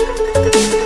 Bardağımdaki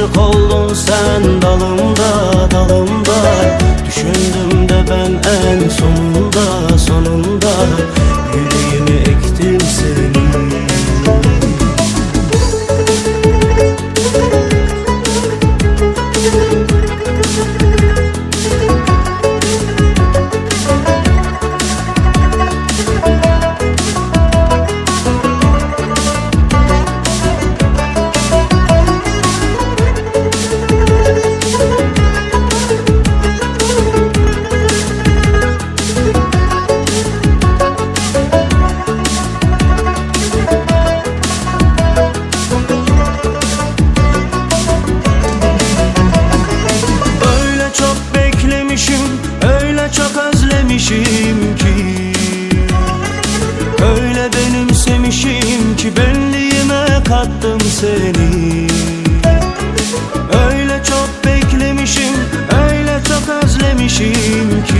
Tomurcuk oldun sen dalımda dalımda. Düşündüm de ben en sonunda sonunda özlemişim ki. Öyle benimsemişim ki benliğime kattım seni. Öyle çok beklemişim, öyle çok özlemişim ki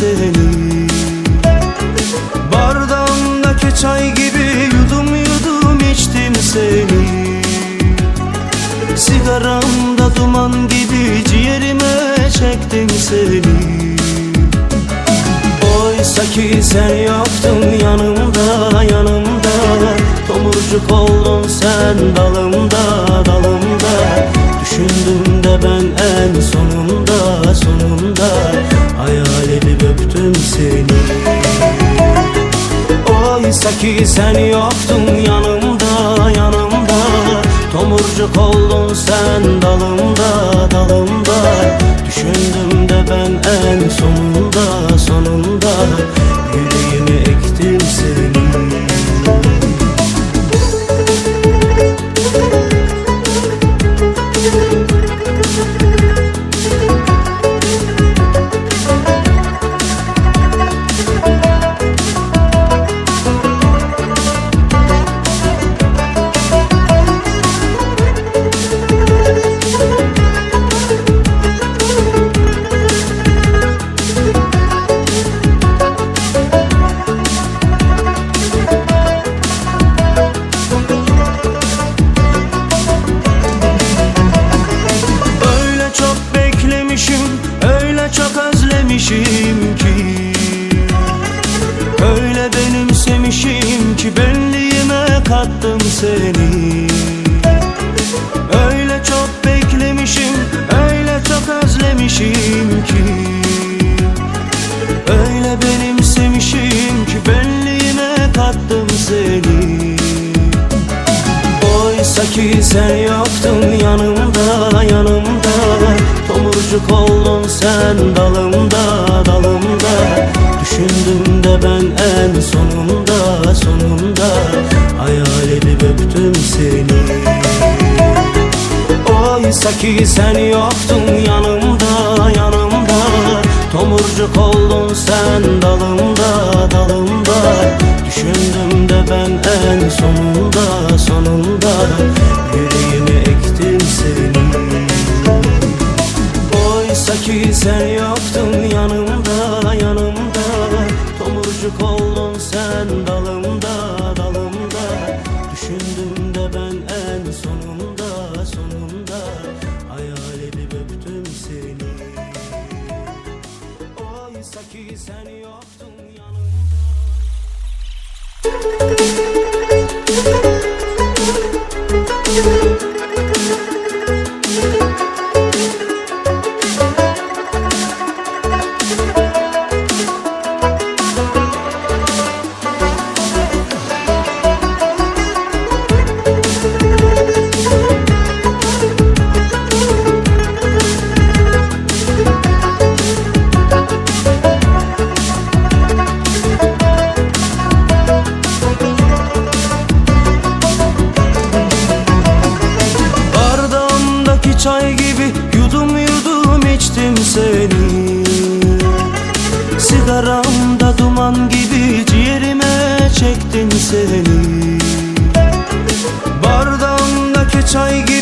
seni Bardağımdaki çay gibi yudum yudum içtim seni. Sigaramda duman gibi ciğerime çektin seni. Oysa ki sen yoktun yanımda yanımda. Tomurcuk oldun sen dalımda dalımda sen dalımda dalımda. Düşündüm de ben en sonunda sonunda. Yüreğime ektim seni özlemişim ki Öyle benimsemişim ki benliğime kattım seni. Öyle çok beklemişim, öyle çok özlemişim ki Öyle benimsemişim ki benliğime kattım seni. Oysa ki sen yoktun yanımda yanımda. Tomurcuk oldun sen dalımda Oysa ki sen yoktun yanımda yanımda. Tomurcuk oldun sen dalımda dalımda. Düşündüm de ben en sonunda sonunda. Yüreğime ektim seni Oysa ki sen yoktun yanımda yanımda. Tomurcuk oldun sen dalımda gibi yudum yudum içtim seni. Sigaramda duman gibi ciğerime çektin seni. Bardağımdaki çay gibi